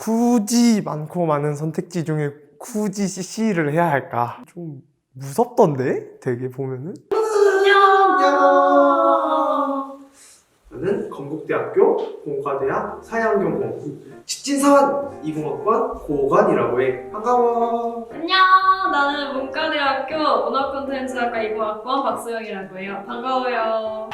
굳이 많고 많은 선택지 중에 굳이 CC를 해야 할까? 좀 무섭던데? 되게 보면은? 저는 건국대학교 공과대학 사양경공부 직진사관 이공학관 고관이라고 해. 반가워. 안녕, 나는 문과대학교 문화콘텐츠학과 2공학번 박소영이라고 해요. 반가워요.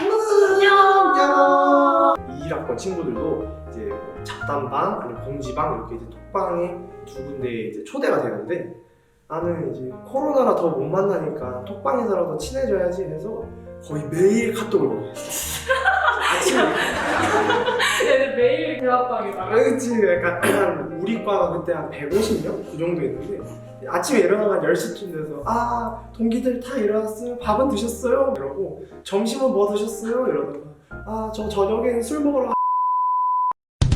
안녕. 21학번 친구들도 이제 뭐 잡담방, 아니면 공지방 이렇게 이제 톡방에 두 군데 이제 초대가 되는데 나는 이제 코로나라 더 못 만나니까 톡방에서라도 친해져야지 해서 거의 매일 카톡을 보냈어. 아침에 얘는 매일 대화방이다. 아, 그치. 약간 한 우리 과가 그때 한 150명? 그 정도 있는데 아침에 일어나면 10시쯤 돼서 아 동기들 다 일어났어요? 밥은 드셨어요? 이러고 점심은 뭐 드셨어요? 이러다가 아 저 저녁에 술 먹으러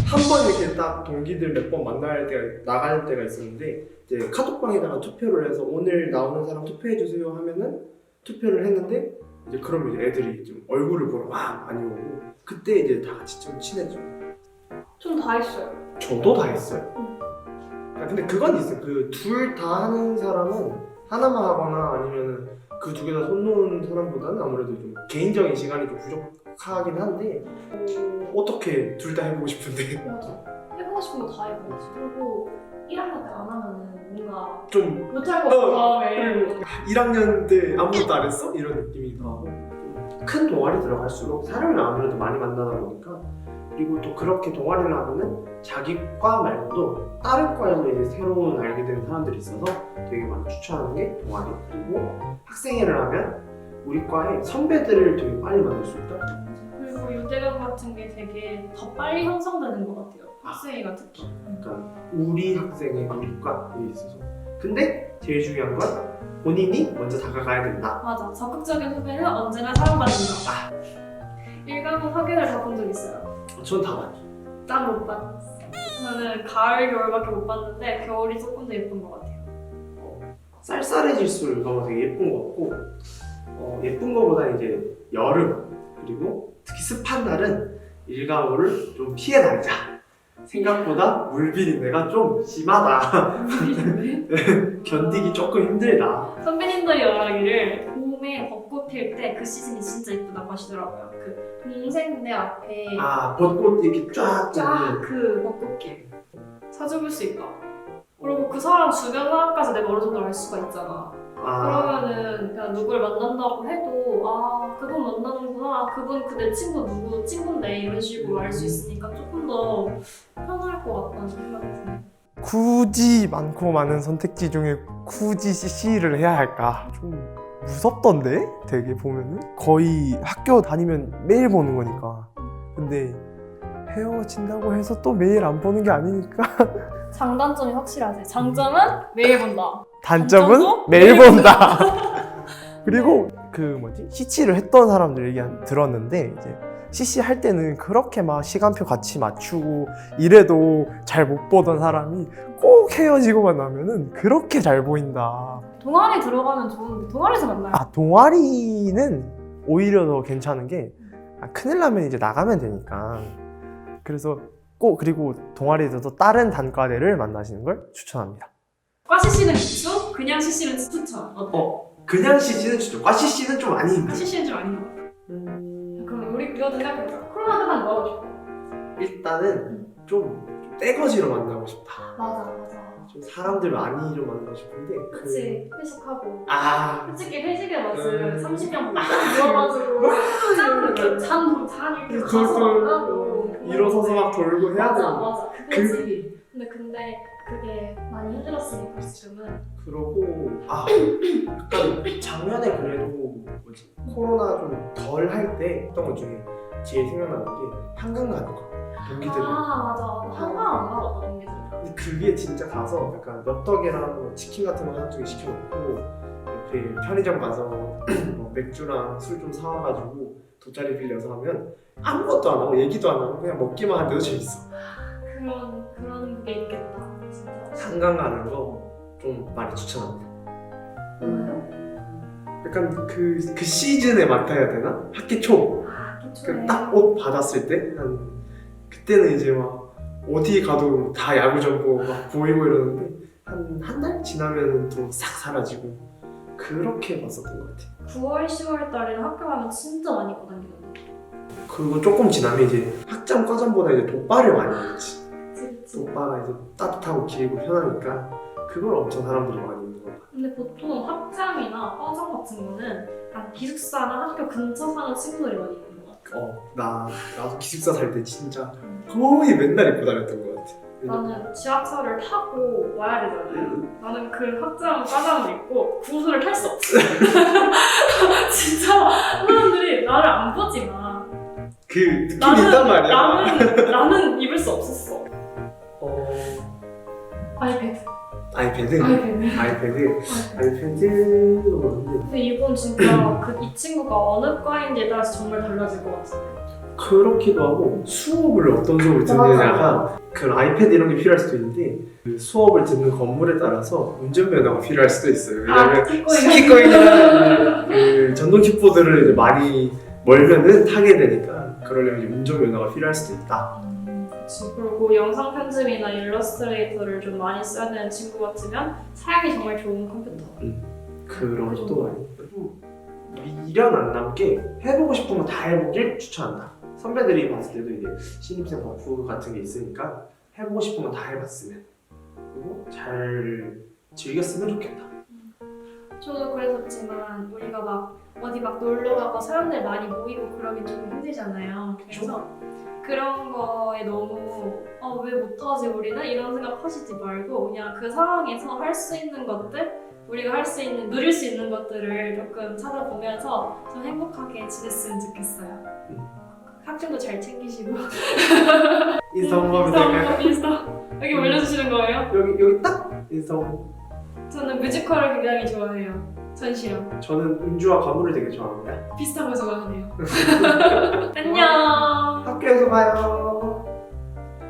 한 번 이렇게 딱 동기들 몇 번 만날 때가 나갈 때가 있었는데 이제 카톡방에다가 투표를 해서 오늘 나오는 사람 투표해 주세요 하면은 투표를 했는데 이제 그러면 이제 애들이 좀 얼굴을 보러 막 많이 오고 그때 이제 다 같이 좀 친해져. 좀다 했어요. 저도 다 했어요. 아, 근데 그건 있어요. 그 둘 다 하는 사람은 하나만 하거나 아니면은 그 두 개 다 손 놓은 사람보다는 아무래도 좀 개인적인 시간이 좀 부족 하긴 한데 어, 떻게 둘 다 해보고 싶은데 맞아. 해보고 싶은 거 다 해보지. 그리고 1학년 때 안 하면은 뭔가 좀 못할 것 어, 같은 마음에. 그리고 1학년 때 아무것도 안 했어? 이런 느낌이기도 하고 큰 동아리 들어갈수록 사람을 아무래도 많이 만나다 보니까 그리고 또 그렇게 동아리를 하면은 자기 과 말고도 다른 과에서 이제 새로운 알게 되는 사람들이 있어서 되게 많이 추천하는 게 동아리 그리고 학생회를 하면 우리 과에 선배들을 되게 빨리 만날 수 있다 그리고 유대감 같은 게 되게 더 빨리 형성되는 것 같아요. 학생회가 특히. 그러니까 우리 학생회 우리 과에 있어서 근데 제일 중요한 건 본인이 먼저 다가가야 된다 맞아. 적극적인 후배는 언제나 사랑받는다. 일과목 학회를 가본 적 있어요. 전 다 봤죠 난 못 봤어. 저는 가을, 겨울밖에 못 봤는데 겨울이 조금 더 예쁜 것 같아요. 쌀쌀해질수록 이거 되게 예쁜 것 같고 어, 예쁜 거보다 이제 여름 그리고 특히 습한 날은 일가오를 좀 피해 다니자 생각보다 물비린내가 좀 심하다 견디기 조금 힘들다 선배님들이 말하기를 봄에 벚꽃 필 때 그 시즌이 진짜 예쁘다고 하시더라고요. 그 동생네 앞에 아 벚꽃 이렇게 쫙 쫙 그 벚꽃길 찾아볼 수 있다. 그리고 그 사람 주변 사람까지 내가 어느 정도 알 수가 있잖아. 아, 그러면은 그냥 누굴 만난다고 해도 아 그분 만나는구나. 그분 그 내 친구 누구 친구인데 이런 식으로 알 수 있으니까 조금 더 편할 것 같다는 생각이 드네요. 굳이 많고 많은 선택지 중에 굳이 CC를 해야 할까? 좀 무섭던데? 되게 보면은? 거의 학교 다니면 매일 보는 거니까. 근데 헤어진다고 해서 또 매일 안 보는 게 아니니까 장단점이 확실하지. 장점은 매일 본다. 단점은 단점도 매일 매일 본다. 그리고 그 뭐지 CC를 했던 사람들 얘기 한- 들었는데 이제 CC 할 때는 그렇게 막 시간표 같이 맞추고 이래도 잘 못 보던 사람이 꼭 헤어지고만 나면은 그렇게 잘 보인다. 동아리 들어가면 좋은데 동아리에서 만나요. 아 동아리는 오히려 더 괜찮은 게 아, 큰일 나면 이제 나가면 되니까. 그래서 꼭 그리고 동아리에서도 다른 단과대를 만나시는 걸 추천합니다. 과 CC는 기초, 그냥 CC는 추천. 어때? 어 그냥 CC는 추천. 과 CC는 좀 아닌. CC는 좀 아닌 것 같아. 음... 그럼 우리 그거 생각해보자. 코로나 끝나면 뭐 하고 싶어? 일단은 좀 떼거지로 만나고 싶다. 맞아 맞아. 좀 사람들 많이 좀 만나고 싶은데 그- 그치 회식하고. 아. 솔직히 회식의 맛은 음. 30명 모여가지고 짠 이렇게 잔, 잔 이렇게 돌, 가서 돌, 만나고. 일어서서 막 돌고 해야 맞아 되는 맞아. 그 그거지 근데 근데 그게 많이 힘들었으니까 지금은. 그러고 아 약간 작년에 그래도 뭐지? 코로나 좀 덜 할 때 했던 것 중에 제일 생각나는 게 한강 가는 거. 동기들 아 맞아 한강 안 가봤다 동기들 근데 그게 진짜 가서 약간 엽떡이랑 뭐 치킨 같은 거씩 시켜놓고 옆에 편의점 가서 뭐 맥주랑 술 좀 사와가지고 돗자리 빌려서 하면 아무것도 안 하고 얘기도 안 하고 그냥 먹기만 하는데도 재밌어. 그런 그런 게 있겠다 진짜. 한강 가는 거 좀 많이 추천합니다. 왜요? 약간 그, 그 시즌에 맡아야 되나? 학기 초 딱 옷 받았을 때 한 그때는 이제 막 어디 가도 다 야구 정보 막 보이고 이러는데 한 한 달 지나면 또 싹 사라지고 그렇게 봤었던 것 같아요. 9월, 10월 달에는 학교 가면 진짜 많이 입고 다니거든요. 그리고 조금 지나면 이제 학점 과점보다 이제 돗바를 많이 입지. 그치. 돗바가 이제 따뜻하고 길고 편하니까 그걸 엄청 사람들이 많이 입는 것 같아요. 근데 보통 학장이나 과장 같은 거는 기숙사나 학교 근처 사는 친구들이 많이 같아. 어, 나 나도 기숙사 살 때 진짜 거의 맨날 입고 다녔던 것 같아. 나는 지하철을 타고 와야 되잖아요. 나는 그 학장, 과장을 입고 구슬을 탈 수 없어. 진짜 사람들이 나를 안 보지만 그 느낌이 있단 말이야. 나는 나는 입을 수 없었어. 어, 아이패드. 아이패드, 아이패드. 아이패드, 아이패드도 그런데 근데 이건 진짜 그 이 친구가 어느 과인지에 따라서 정말 달라질 것 같은데. 그렇기도 하고 수업을 어떤 수업을 듣느냐가 그 아이패드 이런 게 필요할 수도 있는데 그 수업을 듣는 건물에 따라서 운전면허가 필요할 수도 있어요. 왜냐면 아, 키코인. 스키거이나 그 전동 킥보드를 이제 많이 멀면은 타게 되니까 그러려면 이제 운전면허가 필요할 수도 있다. 음, 그치. 그리고 영상 편집이나 일러스트레이터를 좀 많이 써야 되는 친구 같으면 사양이 정말 좋은 컴퓨터. 그런 것도 많이 있고 미련 안 남게 해보고 싶은 거 다 해보길 추천한다. 선배들이 봤을 때도 이제 신입생 버프 같은 게 있으니까 해보고 싶은 거 다 해봤으면 그리고 잘 즐겼으면 좋겠다. 저도 그랬었지만 우리가 막 어디 막 놀러 가고 사람들 많이 모이고 그러긴 좀 힘들잖아요. 그래서 그런 거에 너무 어, 왜 못하지 우리는 이런 생각 하시지 말고 그냥 그 상황에서 할 수 있는 것들 우리가 할 수 있는 누릴 수 있는 것들을 조금 찾아보면서 좀 행복하게 지냈으면 좋겠어요. 음. 학점도 잘 챙기시고 홍보하면 될까요? 인스타 여기 올려주시는 거예요? 여기 여기 딱 홍보. 저는 뮤지컬을 굉장히 좋아해요. 전시랑 저는 은주와 가물을 되게 좋아합니다. 비슷한 거 좋아하네요. 안녕. 학교에서 봐요.